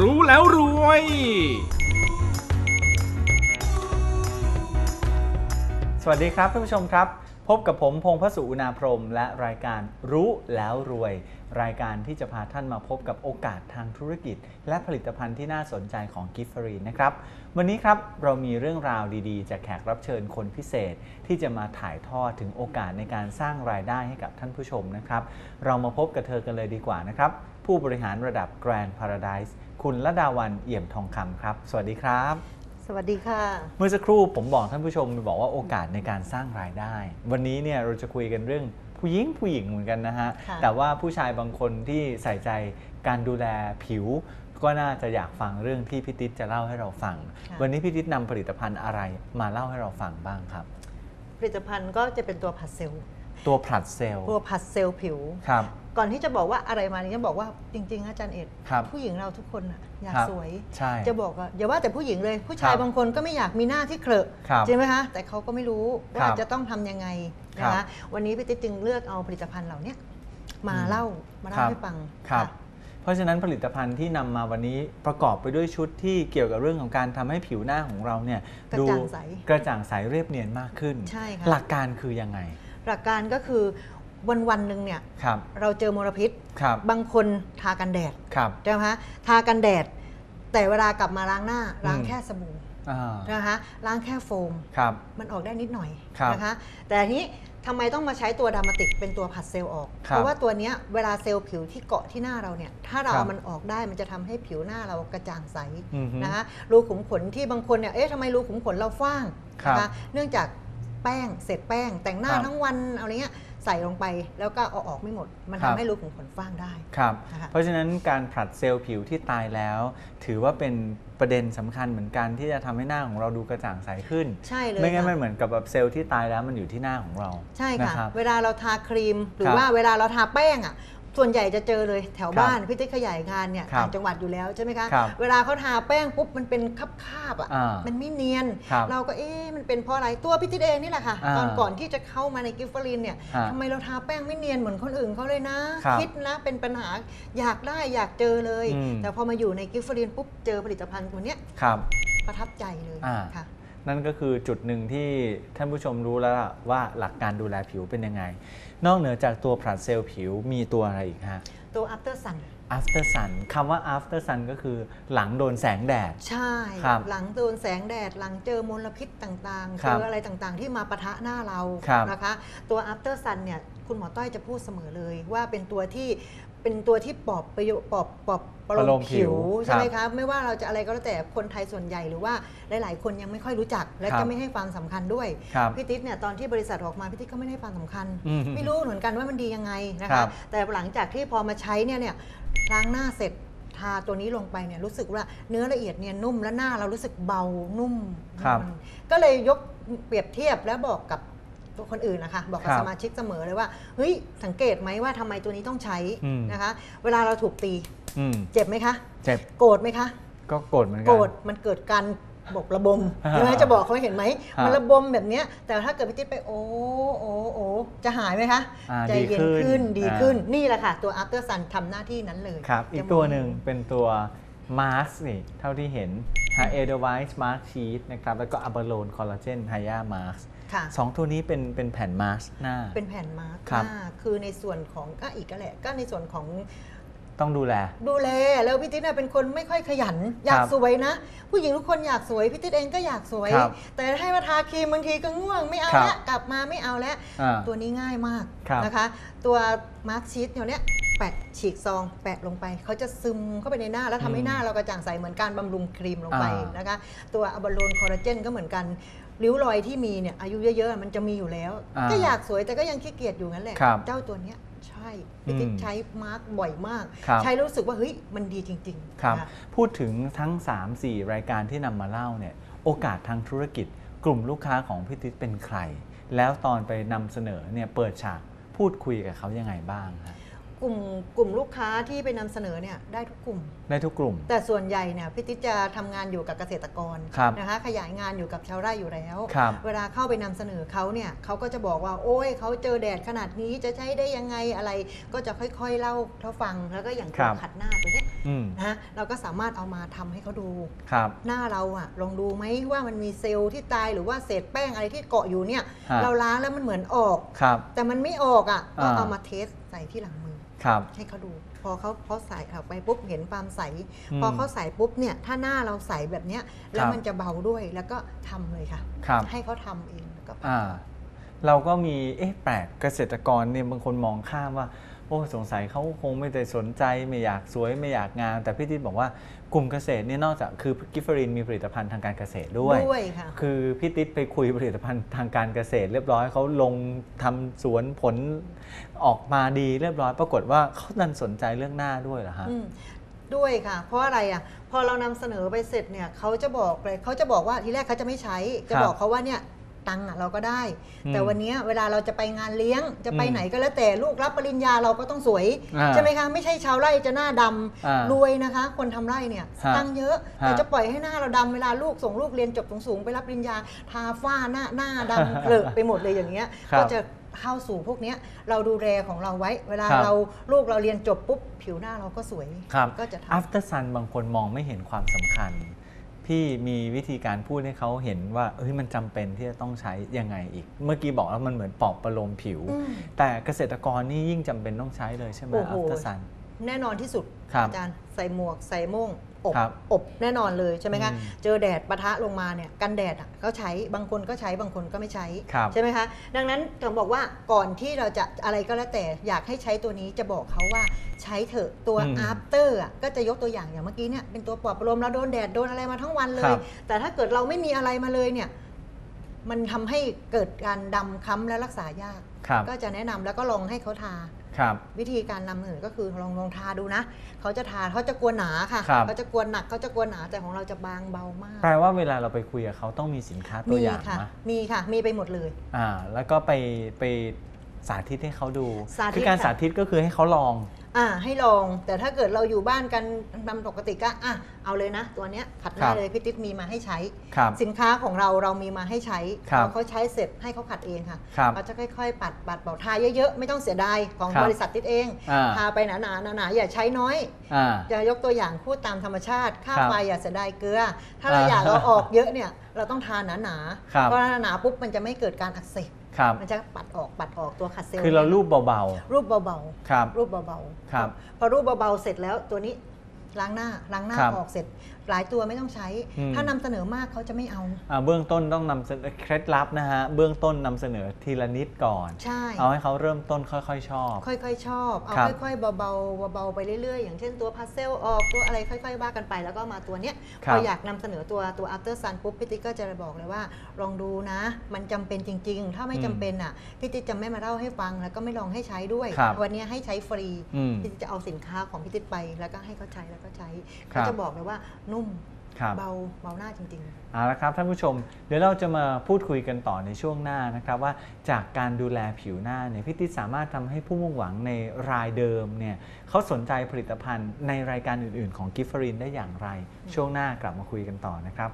รู้แล้วรวย สวัสดีครับท่านผู้ชมครับ พบกับผมพงพสุอุณาพรม และรายการรู้แล้วรวย รายการที่จะพาท่านมาพบกับโอกาสทางธุรกิจ และผลิตภัณฑ์ที่น่าสนใจของกิฟฟรีนะครับ วันนี้ครับเรามีเรื่องราวดีๆ จากแขกรับเชิญคนพิเศษ ที่จะมาถ่ายทอดถึงโอกาสในการสร้างรายได้ให้กับท่านผู้ชมนะครับ เรามาพบกับเธอกันเลยดีกว่านะครับผู้บริหารระดับ Grand Paradise คุณละดาวันเอี่ยมทองคำครับ สวัสดีครับ สวัสดีค่ะ เมื่อสักครู่ผมบอกท่านผู้ชมบอกว่าโอกาสในการสร้างรายได้ วันนี้เนี่ยเราจะคุยกันเรื่องผู้หญิงผู้หญิงเหมือนกันนะฮะ ค่ะแต่ว่าผู้ชายบางคนที่ใส่ใจการดูแลผิว ก็น่าจะอยากฟังเรื่องที่พี่ติ๊ดจะเล่าให้เราฟังะวันนี้พี่ติ๊ดนำผลิตภัณฑ์อะไรมาเล่าให้เราฟังบ้างครับ ผลิตภัณฑ์ก็จะเป็นตัวผัดเซลล์ตัวผลัดเซลล์ตัวผัดเซลล์ผิว ครับ ก่อนที่จะบอกว่าอะไรมาเนี่ยจะบอกว่าจริง ๆ อาจารย์เอ็ดครับผู้หญิงเราทุกคนน่ะอยากครับ สวย ใช่ จะบอกว่าอย่าว่าแต่ผู้หญิงเลย ผู้ชาคยรับบางคนก็ไม่อยากมีหน้าที่เครอะครับใช่ไหมคะแต่เขาก็ไม่รู้ครัว่าบจะต้องทำยังไงนะครัคะบวันนี้พี่ติ๊กจึงเลือกเอาผลิตภัณฑ์เหล่าเนี้ยมาอืมเล่ามาเล่าครับให้ฟังครับค่ะเพราะฉะนั้นผลิตภัณฑ์ที่นำมาวันนี้ประกอบไปด้วยชุดที่เกี่ยวกับเรื่องของการทำให้ผิวหน้าของเราเนี่ยกระดูจ่างใสกระจ่างใสเรียบเนียนมากขึ้น ใช่ค่ะ หลักการคือยังไง หลักการก็คือ วันวันๆหนึ่งเนี่ยครับเราเจอมลพิษครับบางคนทากันแดดครับใช่ไหมคะทากันแดด แต่เวลากลับมาล้างหน้าล้างอืมแค่สบู่อ่านะคะล้างแค่โฟมครับมันออกได้นิดหน่อยครับนะคะแต่ทีนี้ทำไมต้องมาใช้ตัวดามาติกเป็นตัวผัดเซลล์ออกครับเพราะว่าตัวเนี้ยเวลาเซลล์ผิวที่เกาะที่หน้าเราเนี่ย ถ้าเราครับเอามันออกได้มันจะทำให้ผิวหน้าเรากระจ่างใสอือฮึนะคะรูขุมขนที่บางคนเนี่ย เอ๊ะทำไมรูขุมขนเราฟ้างครับนะคะเนื่องจากแป้งเศษแป้งแต่งหน้าครับทั้งวันอะไรเงี้ย ใส่ลงไปแล้วก็เอาออกไม่หมด มันครัทำบให้รูขุมขนฟ้างได้ครับ นะคะเพราะฉะนั้นการผลัดเซลล์ผิวที่ตายแล้ว ถือว่าเป็นประเด็นสำคัญเหมือนกันที่จะทำให้หน้าของเราดูกระจ่างใสขึ้น ใช่เลยไม่งั้นค่ะ มันเหมือนกับแบบเซลล์ที่ตายแล้วมันอยู่ที่หน้าของเราใช่นค่ะรับ เวลาเราทาครีมหรืคอรับว่าเวลาเราทาแป้งอะ ส่วนใหญ่จะเจอเลยแถวครับบ้านพี่ติ๊กขยายงานเนี่ยครับต่างจังหวัดอยู่แล้วใช่ไหมคะครับเวลาเขาทาแป้งปุ๊บมันเป็นคาบๆอะอ่ามัมันไม่เนียนครับเราก็เอ๊ะมันเป็นเพราะอะไรตัวพี่ติ๊กเองนี่แหละค่ะอ่าตอนก่อนที่จะเข้ามาในกิฟเฟอรินเนี่ยฮะทำไมเราทาแป้งไม่เนียนเหมือนคนอื่นเขาเลยนะครับคิดนะเป็นปัญหาอยากได้อยากเจอเลยอืมแต่พอมาอยู่ในกิฟเฟอรินปุ๊บเจอผลิตภัณฑ์ตัวเนี้ยครับประทับใจเลยอ่าค่ะ นั่นก็คือจุดหนึ่งที่ท่านผู้ชมรู้แล้วล่ะว่าหลักการดูแลผิวเป็นยังไง นอกเหนือจากตัวผลัดเซลล์ผิวมีตัวอะไรอีกฮะ ตัว after sun after sun คำว่า after sun ก็คือหลังโดนแสงแดด ใช่ ครับหลังโดนแสงแดด หลังเจอมลพิษต่างๆ ครัเจบออะไรต่างๆ ที่มาปะทะหน้าเราครับ นะคะ ตัว after sun เนี่ย คุณหมอต้อยจะพูดเสมอเลย ว่าเป็นตัวที่เป็นตัวที่ปลอบประโยชน์ปลอบปลอบประประโลโลมมผิผิววครับใช่ไหมคะไม่ว่าเราจะอะไรก็แล้วแต่คนไทยส่วนใหญ่หรือว่าหลาย ๆ คนยังไม่ค่อยรู้จัก และครัก็บไม่ให้ความสำคัญด้วยครับพี่ติ๊ดเนี่ยตอนที่บริษัทออกมาพี่ติ๊ดก็ไม่ได้ให้ความสำคัญอืมไม่รู้เหมือนกันว่ามันดียังไงนะครัคะบแต่หลังจากที่พอมาใช้เนี่ยเนี่ยล้างหน้าเสร็จทาตัวนี้ลงไปเนี่ยรู้สึกว่าเนื้อละเอียดเนียนนุ่มและหน้าเรารู้สึกเบานุ่มครับมันก็เลยยกเปรียบเทียบแล้วบอกกับ คนอื่นนะคะ บอกกับครับสมาชิกเสมอเลยว่า เฮ้ย สังเกตไหมว่าทำไมตัวนี้ต้องใช้อืม นะคะ เวลาเราถูกตี อืมเจ็บไหมคะ เจ็บโกรธไหมคะ ก็โกรธเหมือนกั โกรธมันเกิดการบอกระบมอ่าใช่ไหมจะบอกเขาเห็นไหมฮะมันระบมแบบเนี้ยแต่ถ้าเกิดไปติดไปโอ้โอ้โอ้จะหายไหมคะอ่าใจเย็นดีขึ้ขึ้นนดีอ่า ขึ้นนี่แหละค่ะ ตัว after sun ทำหน้าที่นั้นเลยครับ อีกจะมตัวหนึ่งเป็นตัวมาสนี่เท่าที่เห็น h a e d e r w i s e Mask Sheet นะครับ แล้วก็ a b a l o n Collagen Hya Mask ค่ะ สองตัวนี้เป็นเป็นแผ่นมาสหน้า เป็นแผ่นมาร์กครับหน้าคือในส่วนของก็อีกก็แหละ ก็ในส่วนของต้องดูแล ดูแลแล้วพี่ติ๊ดเนี่ยเป็นคนไม่ค่อยขยัน อยากสวยนะ ผู้หญิงทุกคนอยากสวยพี่ติ๊ดเองก็อยากสวยครับแต่ให้มาทาครีมบางทีก็ง่วงไม่เอาครับแล้วกลับมาไม่เอาแล้วอ่าตัวนี้ง่ายมากครับนะคะ ตัวมาร์กชีตเนี่ยเนี่ยแปะฉีกซองแปะลงไป เขาจะซึมเข้าไปในหน้าแล้วทำให้หน้าเรากระจ่างใสเหมือนการบำรุงครีมลงไปอ่านนะคะ ตัวอะบาโลนคอลลาเจนก็เหมือนกัน ริ้วรอยที่มีเนี่ยอายุเยอะๆมันจะมีอยู่แล้ว อ่าก็อยากสวยแต่ก็ยังขี้เกียจอยู่งั้นแหละ ครับเจ้าตัวเนี้ยใช่พี่ติ๊กอืมใช้มาร์กบ่อยมาก ครับ ใช้รู้สึกว่าเฮ้ยมันดีจริงๆครับนะะพูดถึงทั้ง 3-4 รายการที่นำมาเล่าเนี่ย โอกาสทางธุรกิจ กลุ่มลูกค้าของพี่ติ๊ดเป็นใคร แล้วตอนไปนำเสนอเนี่ย เปิดฉากพูดคุยกับเขายังไงบ้างฮะ กกลุ่มกลุ่มลูกค้าที่ไปนำเสนอเนี่ยได้ทุกกลุ่ม ได้ทุกกลุ่ม แต่ส่วนใหญ่เนี่ยพี่ติ๊กจะทำงานอยู่กับเกษตรกรครับนะคะขยายงานอยู่กับชาวไร่อยู่แล้ว ครับ เวลาเข้าไปนำเสนอเขาเนี่ยเขาก็จะบอกว่า โอ้ยเขาเจอแดดขนาดนี้จะใช้ได้ยังไงอะไร ก็จะค่อยๆเล่าเขาฟังแล้วก็อย่างครัตัวบ ขัดหน้าตัวเนี้ยอืมนะเราก็สามารถเอามาทำให้เขาดู ครับ หน้าเราอะลองดูไหมว่ามันมีเซลล์ที่ตายหรือว่าเศษแป้งอะไรที่เกาะอยู่เนี่ย ฮะ เราล้างแล้วมันเหมือนออก ครับ แต่มันไม่ออกอะก็อ่า เอามาเทสใส่ที่หลังมือ ครับให้เขาดู พอเขาเขาใส่เข้าไปปุ๊บเห็นความใสอืมพอเขาใส่ปุ๊บเนี่ยถ้าหน้าเราใสแบบเนี้ยแล้วครับมันจะเบาด้วยแล้วก็ทำเลยค่ะครับให้เขาทำเองแล้วก็อ่าเราก็มีเอ๊ะแปลกเกษตรกรเนี่ยบางคนมองข้ามว่า โอ้สงสัยเขาคงไม่ได้สนใจไม่อยากสวยไม่อยากงาม แต่พี่ทิศบอกว่ากลุ่มเกษตรเนี่ยนอกจากคือกิฟเฟอรินมีผลิตภัณฑ์ทางการเกษตรด้วย ด้วยค่ะ คือพี่ติ๊ดไปคุยผลิตภัณฑ์ทางการเกษตร เรียบร้อยเขาลงทำสวนผลออกมาดีเรียบร้อย ปรากฏว่าเขาดันสนใจเรื่องหน้าด้วยเหรอฮะ อืมด้วยค่ะ เพราะอะไรอะ พอเรานำเสนอไปเสร็จเนี่ยเขาจะบอกเลยเขาจะบอกว่าทีแรกเขาจะไม่ใช้ จะครับบอกเขาว่าเนี่ย ตังค์อะเราก็ได้อืมแต่วันเนี้ยเวลาเราจะไปงานเลี้ยงจะไปอืมไหนก็แล้วแต่ลูกรับปริญญาเราก็ต้องสวยอ่าใช่ไหมคะ ไม่ใช่ชาวไร่จะหน้าดำอ่ารวยนะคะ คนทำไร่เนี่ยฮะตังค์เยอะฮะแต่จะปล่อยให้หน้าเราดำเวลาลูกส่งลูกเรียนจบสูงๆไปรับปริญญาทาฝ้าหน้าหน้าดำเกลอะไปหมดเลยอย่างเงี้ยครับก็จะเข้าสู่พวกเนี้ยเราดูแลของเราไว้ เวลาครับเราลูกเราเรียนจบปุ๊บ ผิวหน้าเราก็สวยครับก็จะทำ after sun บางคนมองไม่เห็นความสำคัญ พี่มีวิธีการพูดให้เขาเห็นว่าเฮ้ยมันจำเป็นที่จะต้องใช้ยังไงอีก เมื่อกี้บอกแล้วมันเหมือนปลอบประโลมผิวอืมแต่เกษตรกรนี่ยิ่งจำเป็นต้องใช้เลยใช่ไหมโอ้โห after sun แน่นอนที่สุดครับอาจารย์ใส่หมวกใส่โม่ง อบครับอบแน่นอนเลยใช่ไหมคะอืมเจอแดดปะทะลงมาเนี่ยกันแดดอะก็ใช้บางคนก็ใช้บางคนก็ไม่ใช้ครับ ใช่ไหมคะดังนั้นต้องบอกว่าก่อนที่เราจะอะไรก็แล้วแต่อยากให้ใช้ตัวนี้จะบอกเขาว่าใช้เถอะตัว อืม after อะก็จะยกตัวอย่างอย่างเมื่อกี้เนี่ยเป็นตัวปลอบประโลมเราโดนแดดโดนอะไรมาทั้งวันเลครัย บ แต่ถ้าเกิดเราไม่มีอะไรมาเลยเนี่ยมันทำให้เกิดการดำค้ำและรักษายาก ครับ ก็จะแนะนำแล้วก็ลองให้เขาทา ครับ วิธีการนำเสนอก็คือลองลองทาดูนะ เขาจะทาเขาจะกลัวหนาค่ะ ครับ เขาจะกลัวหนักเขาจะกลัวหนาแต่ของเราจะบางเบามากแปลว่าเวลาเราไปคุยกับเขาต้องมีสินค้าตัวมีอย่างค่ะ นะมีค่ะ มีไปหมดเลย อ่า แล้วก็ไปไปสาธิตให้เขาดู สาธิตคือการค่ะ สาธิตก็คือให้เขาลอง อ่าให้ลองแต่ถ้าเกิดเราอยู่บ้านกันตามปกติก็อะเอาเลยนะ ตัวเนี้ยขัดหครัน้าบเลยพี่ติ๊ดมีมาให้ใช้ ครับสินค้าของเราเรามีมาให้ใช้ครับพอเขาใช้เสร็จให้เขาขัดเองค่ะครับเขาจะค่อยๆ ปัดปัดเป่าทาเยอะๆ ไม่ต้องเสียดายของครับบริษัทติ๊ดเองอ่า ทาไปหนาๆหนาๆอย่าใช้น้อย อ่า จะยกตัวอย่างพูดตามธรรมชาติค่าครับไฟอย่าเสียดายเกลือ ถ้าเราอ่าอยากเอาออกเยอะเนี่ยเราต้องทานหนาครับๆเพราะหนาๆปุ๊บมันจะไม่เกิดการอักเสบ ครับ มันจะปัดออกปัดออกตัวขัดเซลล์คือเรารูปเบารูปเบาๆ ครับๆรูปเบาๆครับพอรูปเบาๆเสร็จแล้วตัวนี้ล้างหน้าล้างหน้าครับ ออกเสร็จ หลายตัวไม่ต้องใช้ อืม ถ้านำเสนอมากเขาจะไม่เอา อ่าเบื้องต้นต้องนำเสนอเคล็ดลับนะฮะ เบื้องต้นนำเสนอทีละนิดก่อน ใช่ เอาให้เขาเริ่มต้นค่อยๆ ชอบ ค่อยๆ ชอบ เอาครับค่อยๆ เบาๆ เบาๆ ไปเรื่อยๆ อย่างเช่นตัวพาสเซลออกตัวอะไรค่อยๆ ว่ากันไป แล้วก็มาตัวเนี้ย ครัพบออยากนำเสนอตัวตัว after sun ปุ๊บพี่ติ๊กก็จะบอกเลยว่า ลองดูนะ มันจำเป็นจริงๆ ถ้าไม่จำเป็นอะพี่ติ๊กจะไม่มาเล่าให้ฟัง แล้วก็ไม่ลองให้ใช้ด้วย ครับวันนี้ให้ใช้ฟรีอืมพี่ติ๊กจะเอาสินค้าของพี่ติ๊กไป แล้วก็ให้เขาใช้แล้วก็ใช้ครัเขาบจะบอกเลยว่านุ่มครับ เบาเบาหน้าจริงๆเอาละครับท่านผู้ชมเดี๋ยวเราจะมาพูดคุยกันต่อในช่วงหน้านะครับว่าจากการดูแลผิวหน้าเนี่ยพี่ติ๊ดสามารถทำให้ผู้มุ่งหวังในรายเดิมเนี่ยเขาสนใจผลิตภัณฑ์ในรายการอื่น ๆ ของกิฟฟรินได้อย่างไร ช่วงหน้ากลับมาคุยกันต่อนะครับ